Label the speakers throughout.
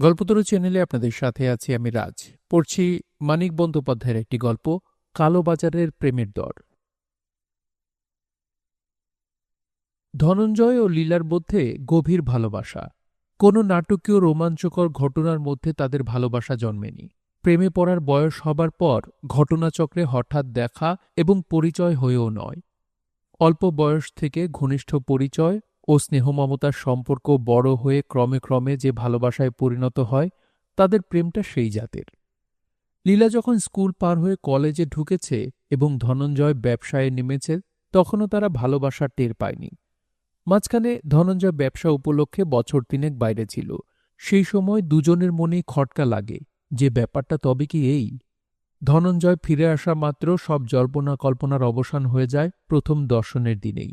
Speaker 1: গল্পতরু চ্যানেলে আপনাদের সাথে আছি আমি রাজ। পড়ছি মানিক বন্দ্যোপাধ্যায়ের একটি গল্প, কালোবাজারের প্রেমের দর। ধনঞ্জয় ও লীলার মধ্যে গভীর ভালোবাসা। কোনো নাটকীয় রোমাঞ্চকর ঘটনার মধ্যে তাদের ভালোবাসা জন্মেনি। প্রেমে পড়ার বয়স হবার পর ঘটনাচক্রে হঠাৎ দেখা এবং পরিচয় হয়েও নয়। অল্প বয়স থেকে ঘনিষ্ঠ পরিচয় ও স্নেহমমতার সম্পর্ক বড় হয়ে ক্রমে ক্রমে যে ভালোবাসায় পরিণত হয়, তাদের প্রেমটা সেই জাতের। লীলা যখন স্কুল পার হয়ে কলেজে ঢুকেছে এবং ধনঞ্জয় ব্যবসায় নেমেছে, তখনও তারা ভালোবাসার টের পায়নি। মাঝখানে ধনঞ্জয় ব্যবসা উপলক্ষে বছর তিনেক বাইরে ছিল। সেই সময় দুজনের মনেই খটকা লাগে, যে ব্যাপারটা তবে কি এই? ধনঞ্জয় ফিরে আসা মাত্র সব জল্পনা কল্পনার অবসান হয়ে যায় প্রথম দর্শনের দিনেই।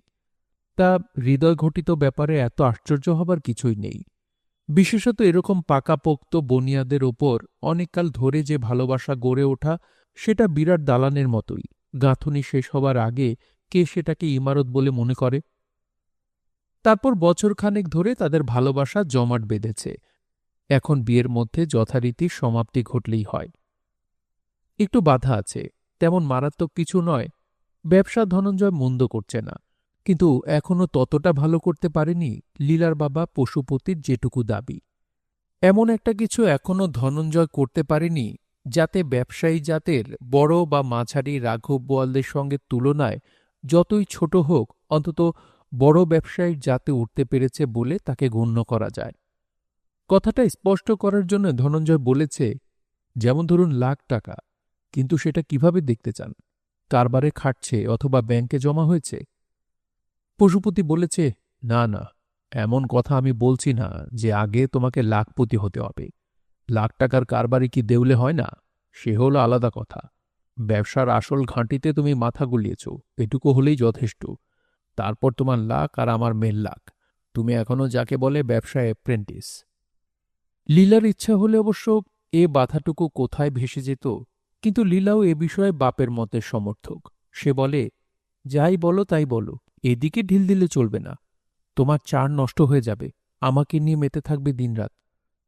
Speaker 1: তা হৃদয়ঘটিত ব্যাপারে এত আশ্চর্য হবার কিছুই নেই। বিশেষত এরকম পাকাপোক্ত বনিয়াদের ওপর অনেককাল ধরে যে ভালোবাসা গড়ে ওঠা, সেটা বিরাট দালানের মতোই। গাঁথনি শেষ হবার আগে কে সেটাকে ইমারত বলে মনে করে? তারপর বছরখানেক ধরে তাদের ভালোবাসা জমাট বেঁধেছে। এখন বিয়ের মধ্যে যথারীতি সমাপ্তি ঘটলেই হয়। একটু বাধা আছে, তেমন মারাত্মক কিছু নয়। ব্যবসা ধনঞ্জয় মন্দ করছে না। কিন্তু এখনও ততটা ভালো করতে পারেনি লীলার বাবা পশুপতির যেটুকু দাবি। এমন একটা কিছু এখনও ধনঞ্জয় করতে পারেনি যাতে ব্যবসায়ী জাতের বড় বা মাঝারি রাঘব বোয়ালদের সঙ্গে তুলনায় যতই ছোট হোক অন্তত বড় ব্যবসায়ীর জাতে উঠতে পেরেছে বলে তাকে গণ্য করা যায়। কথাটা স্পষ্ট করার জন্য ধনঞ্জয় বলেছে, যেমন ধরুন লাখ টাকা, কিন্তু সেটা কীভাবে দেখতে চান? কারবারে খাটছে অথবা ব্যাংকে জমা হয়েছে? পশুপতি বলেছে, না না, এমন কথা আমি বলছি না যে আগে তোমাকে লাখপতি হতে হবে। লাখ টাকার কারবারি কি দেউলে হয় না? সে হলো আলাদা কথা। ব্যবসার আসল ঘাঁটিতে তুমি মাথা গুলিয়েছ, এটুকু হলেই যথেষ্ট। তারপর তোমার লাখ আর আমার মেল লাখ। তুমি এখনও যাকে বলে ব্যবসায় অ্যাপ্রেন্টিস লীলার ইচ্ছা হলে অবশ্য এ বাধাটুকু কোথায় ভেসে যেত? কিন্তু লীলাও এ বিষয়ে বাপের মতের সমর্থক। সে বলে, যাই বলো তাই বলো। এদিকে ঢিল দিলে চলবে না। তোমার চার নষ্ট হয়ে যাবে। আমাকে নিয়ে মেতে থাকবে দিনরাত।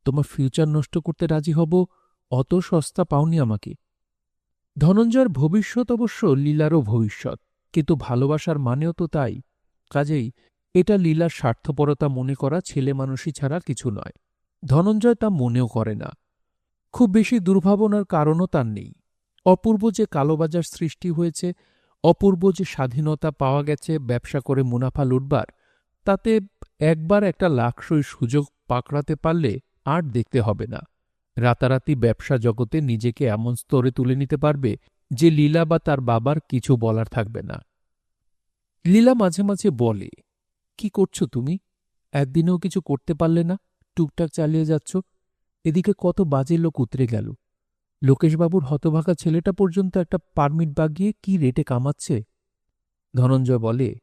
Speaker 1: তোমার ফিউচার নষ্ট করতে রাজি হব, অত সস্তা পাওনি আমাকে। ধনঞ্জয়ের ভবিষ্যৎ অবশ্য লীলারও ভবিষ্যৎ, কিন্তু ভালোবাসার মানেও তো তাই। কাজেই এটা লীলার স্বার্থপরতা মনে করা ছেলে মানুষই ছাড়া কিছু নয়। ধনঞ্জয় তা মনেও করে না। খুব বেশি দুর্ভাবনার কারণও তার নেই। অপূর্ব যে কালোবাজার সৃষ্টি হয়েছে অপূর্ব যে স্বাধীনতা পাওয়া গেছে ব্যবসা করে মুনাফা লুটবার, তাতে একবার একটা লাখসই সুযোগ পাকড়াতে পারলে আর দেখতে হবে না। রাতারাতি ব্যবসা জগতে নিজেকে এমন স্তরে তুলে নিতে পারবে যে লীলা বা তার বাবার কিছু বলার থাকবে না। লীলা মাঝে মাঝে বলে, কি করছ তুমি? একদিনেও কিছু করতে পারলে না? টুকটাক চালিয়ে যাচ্ছ? এদিকে কত বাজে লোক উতরে গেল। লোকেশবাবুর হতভাগা ছেলেটা পর্যন্ত একটা পারমিট বাগিয়ে কি রেটে কামাচ্ছে? ধনঞ্জয় বলে,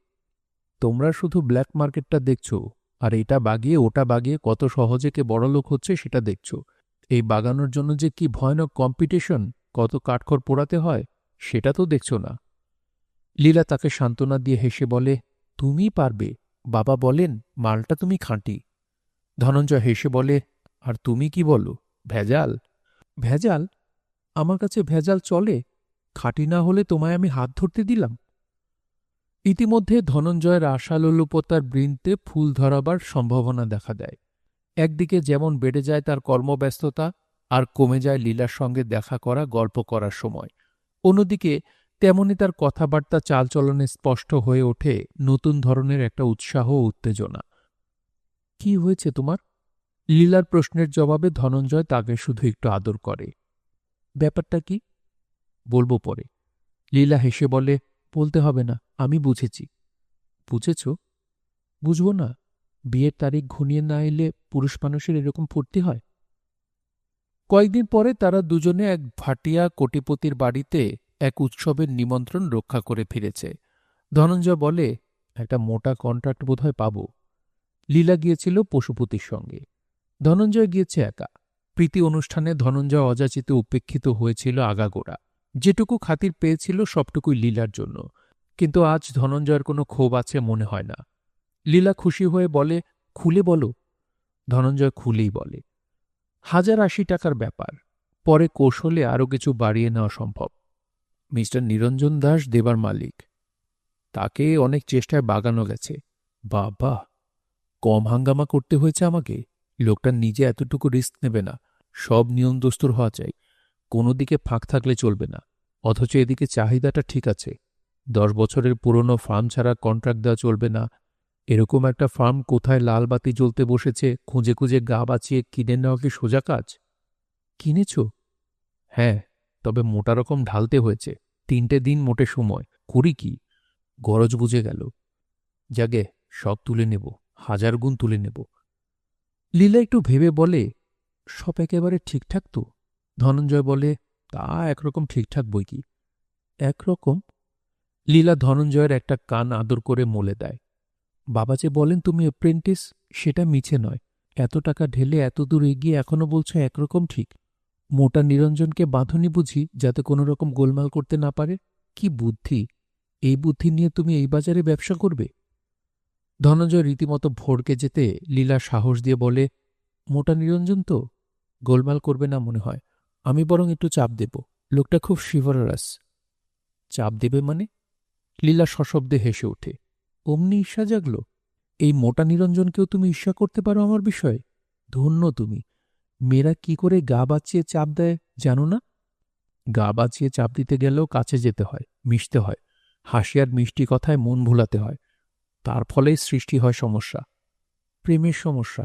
Speaker 1: তোমরা শুধু ব্ল্যাক মার্কেটটা দেখছ, আর এটা বাগিয়ে, ওটা বাগিয়ে কত সহজে কে বড়লোক হচ্ছে সেটা দেখছ। এই বাগানোর জন্য যে কি ভয়ানক কম্পিটিশন, কত কাঠখড় পোড়াতে হয়, সেটা তো দেখছ না। লীলা তাকে সান্ত্বনা দিয়ে হেসে বলে তুমি পারবে, বাবা বলেন, মালটা তুমি খাঁটি। ধনঞ্জয় হেসে বলে, আর তুমি কি বলো, ভেজাল? ভেজাল? আমার কাছে ভেজাল চলে, খাঁটি না হলে তোমায় আমি হাত ধরতে দিলাম। ইতিমধ্যে ধনঞ্জয়ের আশালোলুপতার বৃন্তে ফুল ধরাবার সম্ভাবনা দেখা দেয়। একদিকে যেমন বেড়ে যায় তার কর্মব্যস্ততা আর কমে যায় লীলার সঙ্গে দেখা করা, গল্প করার সময়। অন্যদিকে তেমনি তার কথাবার্তা চালচলনে স্পষ্ট হয়ে ওঠে নতুন ধরনের একটা উৎসাহ উত্তেজনা। কি হয়েছে তোমার? লীলার প্রশ্নের জবাবে ধনঞ্জয় তাকে শুধু একটু আদর করে। ব্যাপারটা কি? বলব পরে। লীলা হেসে বলে, বলতে হবে না, আমি বুঝেছি। বুঝেছ? বুঝব না, বিয়ের তারিখ ঘনিয়ে না এলে পুরুষ মানুষের এরকম ফুর্তি হয়? কয়েকদিন পরে তারা দুজনে এক ভাটিয়া কোটিপতির বাড়িতে এক উৎসবের নিমন্ত্রণ রক্ষা করে ফিরেছে। ধনঞ্জয় বলে, একটা মোটা কন্ট্রাক্ট বোধহয় পাব। লীলা গিয়েছিল পশুপতির সঙ্গে। ধনঞ্জয় গিয়েছে একা। প্রীতি অনুষ্ঠানে ধনঞ্জয় অযাচিত উপেক্ষিত হয়েছিল আগাগোড়া। যেটুকু খাতির পেয়েছিল সবটুকুই লীলার জন্য। কিন্তু আজ ধনঞ্জয়ের কোনো ক্ষোভ আছে মনে হয় না। লীলা খুশি হয়ে বলে, খুলে বলো। ধনঞ্জয় খুলেই বলে, হাজার আশি টাকার ব্যাপার। পরে কৌশলে আরও কিছু বাড়িয়ে নেওয়া সম্ভব। মিস্টার নিরঞ্জন দাস দেবার মালিক। তাকে অনেক চেষ্টায় বাগানো গেছে। বাবা কম হাঙ্গামা করতে হয়েছে আমাকে। লোকটা নিজে এতটুকু রিস্ক নেবে না, সব নিয়ম দস্তুর হওয়া চাই। কোনো দিকে ফাঁক থাকলে চলবে না, অথচ এদিকে চাহিদাটা ঠিক আছে। দশ বছরের পুরনো ফার্ম ছাড়া কন্ট্রাক্ট দেওয়া চলবে না। এরকম একটা ফার্ম কোথায় লাল বাতি জ্বলতে বসেছে, খুঁজে খুঁজে গা বাঁচিয়ে কিনে নেওয়া কি সোজা কাজ? কিনেছ? হ্যাঁ তবে মোটা রকম ঢালতে হয়েছে, তিনটে দিন মোটে সময়, করি কি? গরজ বুঝে গেল। জাগে সব তুলে নেব, হাজার গুণ তুলে নেব। লীলা একটু ভেবে বলে, সব একেবারে ঠিকঠাক তো? ধনঞ্জয় বলে, তা একরকম ঠিকঠাক বই কি? একরকম? লীলা ধনঞ্জয়ের একটা কান আদর করে মোলে দেয়। বাবা যে বলেন তুমি অ্যাপ্রেন্টিস সেটা মিছে নয়। এত টাকা ঢেলে এত দূর এগিয়ে এখনও বলছো একরকম ঠিক। মোটা নিরঞ্জনকে বাঁধনি বুঝি, যাতে কোনো রকম গোলমাল করতে না পারে? কি বুদ্ধি? এই বুদ্ধি নিয়ে তুমি এই বাজারে ব্যবসা করবে? ধনঞ্জয় রীতিমতো ভোরকে যেতে লীলা সাহস দিয়ে বলে, মোটা নিরঞ্জন তো, গোলমাল করবে না মনে হয়। আমি বরং একটু চাপ দেব। লোকটা খুব শিভারাস চাপ দেবে মানে? লীলা সশব্দে হেসে ওঠে, অমনি ঈর্ষা জাগল? এই মোটা নিরঞ্জনকেও তুমি ঈর্ষা করতে পারো আমার বিষয়ে? ধন্য তুমি। মেয়েরা কি করে গা বাঁচিয়ে চাপ দেয় জানো না? গা বাঁচিয়ে চাপ দিতে গেলেও কাছে যেতে হয়, মিশতে হয়। হাসি আর মিষ্টি কথায় মন ভুলাতে হয়। তার ফলেই সৃষ্টি হয় সমস্যা, প্রেমের সমস্যা।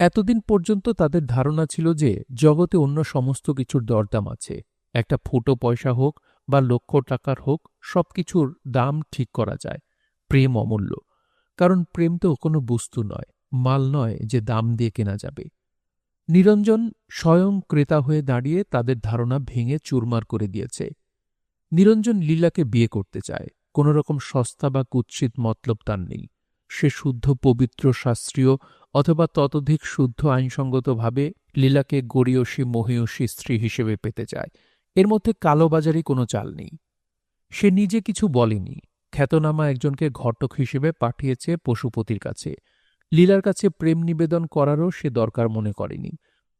Speaker 1: এতদিন পর্যন্ত তাদের ধারণা ছিল যে জগতে অন্য সমস্ত কিছুর দরদাম আছে, একটা ফুটো পয়সা হোক বা লক্ষ টাকার হোক, সবকিছুর দাম ঠিক করা যায়, প্রেম অমূল্য। কারণ প্রেম তো কোনো বস্তু নয়, মাল নয় যে দাম দিয়ে কেনা যাবে। নিরঞ্জন স্বয়ং ক্রেতা হয়ে দাঁড়িয়ে তাদের ধারণা ভেঙে চুরমার করে দিয়েছে। নিরঞ্জন লীলাকে বিয়ে করতে চায় কোনো রকম সস্তা বা কুৎসিত মতলব তার নেই। সে শুদ্ধ, পবিত্র, শাস্ত্রীয় অথবা ততোধিক শুদ্ধ আইনসঙ্গতভাবে লীলাকে গড়িয়সী, মহিয়সী স্ত্রী হিসেবে পেতে চায়। এর মধ্যে কালোবাজারি কোনো চাল নেই। সে নিজে কিছু বলেনি। খ্যাতনামা একজনকে ঘটক হিসেবে পাঠিয়েছে পশুপতির কাছে। লীলার কাছে প্রেম নিবেদন করারও সে দরকার মনে করেনি।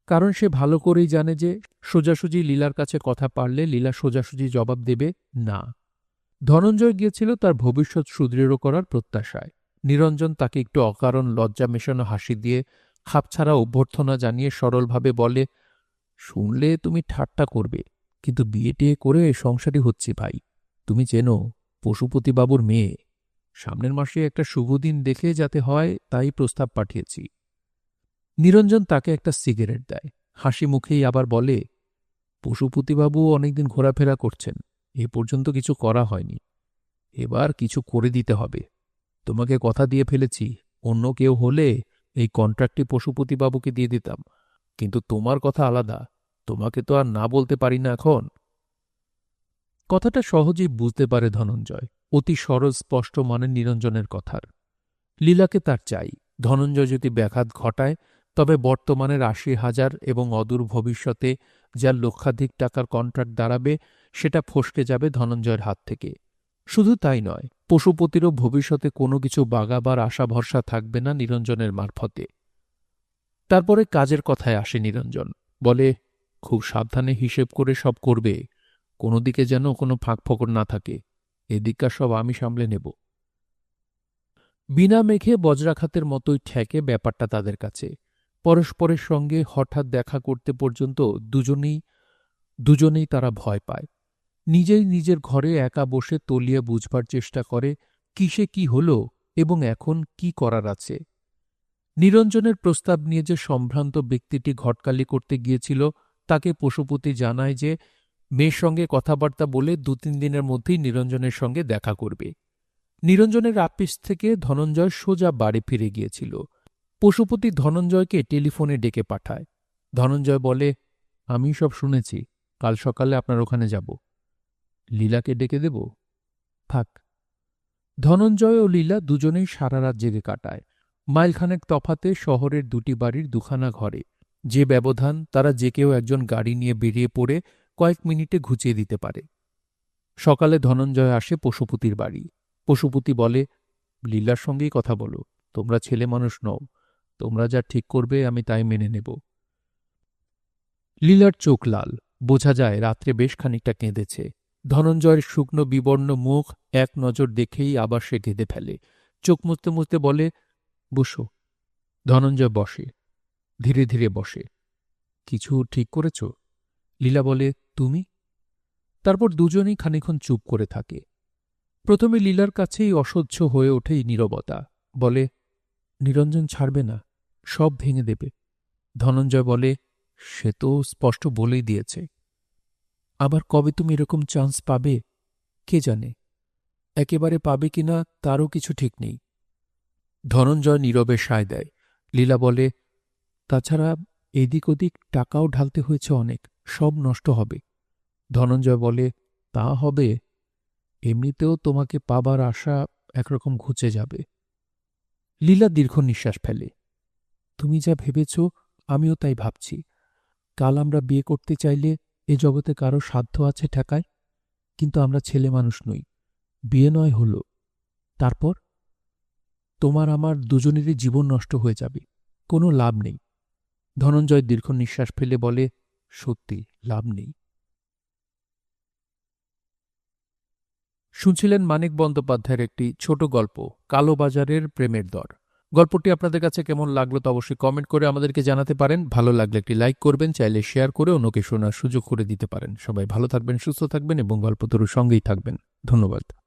Speaker 1: কারণ সে ভালো করেই জানে যে সোজাসুজি লীলার কাছে কথা পারলে লীলা সোজাসুজি জবাব দেবে না। ধনঞ্জয় গিয়েছিল তার ভবিষ্যৎ সুদৃঢ় করার প্রত্যাশায়। নিরঞ্জন তাকে একটু অকারণ লজ্জা মেশানো হাসি দিয়ে খাপছাড়া অভ্যর্থনা জানিয়ে সরলভাবে বলে, শুনলে তুমি ঠাট্টা করবে, কিন্তু বিয়ে টিয়ে করে সংসারই হচ্ছে ভাই। তুমি চেনো, পশুপতিবাবুর মেয়ে। সামনের মাসে একটা শুভদিন দেখে যাতে হয় তাই প্রস্তাব পাঠিয়েছি। নিরঞ্জন তাকে একটা সিগারেট দেয়। হাসি মুখেই আবার বলে, পশুপতিবাবু অনেকদিন ঘোরাফেরা করছেন। এ পর্যন্ত কিছু করা হয়নি। এবার কিছু করে দিতে হবে। তোমাকে কথা দিয়ে ফেলেছি, অন্য কেউ হলে এই কন্ট্রাক্টটি পশুপতিবাবুকে দিয়ে দিতাম। কিন্তু তোমার কথা আলাদা, তোমাকে তো আর না বলতে পারি না এখন। কথাটা সহজেই বুঝতে পারে ধনঞ্জয়, অতি সরল, স্পষ্ট মানে নিরঞ্জনের কথার। লীলাকে তার চাই, ধনঞ্জয় যদি ব্যাঘাত ঘটায়, তবে বর্তমানের আশি হাজার এবং অদূর ভবিষ্যতে যার লক্ষাধিক টাকার কন্ট্রাক্ট দাঁড়াবে, সেটা ফসকে যাবে ধনঞ্জয়ের হাত থেকে। শুধু তাই নয়, পশুপতিরও ভবিষ্যতে কোনো কিছু বাগাবার আশা ভরসা থাকবে না নিরঞ্জনের মারফতে। তারপরে কাজের কথায় আসে নিরঞ্জন, বলে, খুব সাবধানে হিসেব করে সব করবে, কোনো দিকে যেন কোনো ফাঁক ফকর না থাকে এদিককার সব আমি সামলে নেব। বিনা মেঘে বজ্রাঘাতের মতোই ঠেকে ব্যাপারটা তাদের কাছে। পরস্পরের সঙ্গে হঠাৎ দেখা করতে পর্যন্ত দুজনেই দুজনেই তারা ভয় পায়। নিজেই নিজের ঘরে একা বসে তলিয়ে বুঝবার চেষ্টা করে, কিসে কি হল এবং এখন কি করার আছে। নিরঞ্জনের প্রস্তাব নিয়ে যে সম্ভ্রান্ত ব্যক্তিটি ঘটকালি করতে গিয়েছিল, তাকে পশুপতি জানায় যে, মেয়ের সঙ্গে কথাবার্তা বলে দু তিন দিনের মধ্যেই নিরঞ্জনের সঙ্গে দেখা করবে। নিরঞ্জনের আপিস থেকে ধনঞ্জয় সোজা বাড়ি ফিরে গিয়েছিল। পশুপতি ধনঞ্জয়কে টেলিফোনে ডেকে পাঠায়। ধনঞ্জয় বলে, আমি সব শুনেছি, কাল সকালে আপনার ওখানে যাব। লীলাকে ডেকে দেব? থাক। ধনঞ্জয় ও লীলা দুজনেই সারা রাত জেগে কাটায়। মাইলখানেক তফাতে শহরের দুটি বাড়ির দুখানা ঘরে। যে ব্যবধান, তারা যে কেউ একজন গাড়ি নিয়ে বেরিয়ে পড়ে কয়েক মিনিটে ঘুচিয়ে দিতে পারে। সকালে ধনঞ্জয় আসে পশুপতির বাড়ি। পশুপতি বলে, লীলার সঙ্গেই কথা বলো, তোমরা ছেলে মানুষ নও। তোমরা যা ঠিক করবে, আমি তাই মেনে নেব। লীলার চোখ লাল। বোঝা যায় রাত্রে বেশ খানিকটা কেঁদেছে। ধনঞ্জয়ের শুকনো বিবর্ণ মুখ এক নজর দেখেই আবার সে কেঁদে ফেলে। চোখ মুছতে মুছতে বলে, বসো। ধনঞ্জয় বসে। ধীরে ধীরে বসে। কিছু ঠিক করেছ? লীলা বলে, তুমি? তারপর দুজনেই খানিক্ষণ চুপ করে থাকে। প্রথমে লীলার কাছেই অসহ্য হয়ে ওঠেই নীরবতা। বলে, নিরঞ্জন ছাড়বে না। সব ভেঙে দেবে। ধনঞ্জয় বলে, সে তো স্পষ্ট বলেই দিয়েছে। আবার কবে তুমি এরকম চান্স পাবে? কে জানে? একেবারে পাবে কিনা তারও কিছু ঠিক নেই। ধনঞ্জয় নীরবে সায় দেয়। লীলা বলে, তাছাড়া এদিক ওদিক টাকাও ঢালতে হয়েছে অনেক, সব নষ্ট হবে। ধনঞ্জয় বলে, তা হবে। এমনিতেও তোমাকে পাবার আশা একরকম ঘুচে যাবে। লীলা দীর্ঘ নিঃশ্বাস ফেলে। তুমি যা ভেবেছ, আমিও তাই ভাবছি। কাল আমরা বিয়ে করতে চাইলে এ জগতে কারও সাধ্য আছে ঠেকায়, কিন্তু আমরা ছেলে মানুষ নই। বিয়ে নয় হল। তারপর? তোমার আমার দুজনেরই জীবন নষ্ট হয়ে যাবে। কোনো লাভ নেই। ধনঞ্জয় দীর্ঘ নিঃশ্বাস ফেলে বলে, সত্যি, লাভ নেই। শুনছিলেন মানিক বন্দ্যোপাধ্যায়ের একটি ছোট গল্প কালোবাজারের প্রেমের দর। গল্পটি আপনাদের কাছে কেমন লাগল তো অবশ্যই কমেন্ট করে আমাদেরকে জানাতে পারেন। ভালো লাগলে একটি লাইক করবেন, চাইলে শেয়ার করে অন্যকে শোনার সুযোগ করে দিতে পারেন। সবাই ভালো থাকবেন, সুস্থ থাকবেন এবং গল্পতরুর সঙ্গেই থাকবেন। ধন্যবাদ।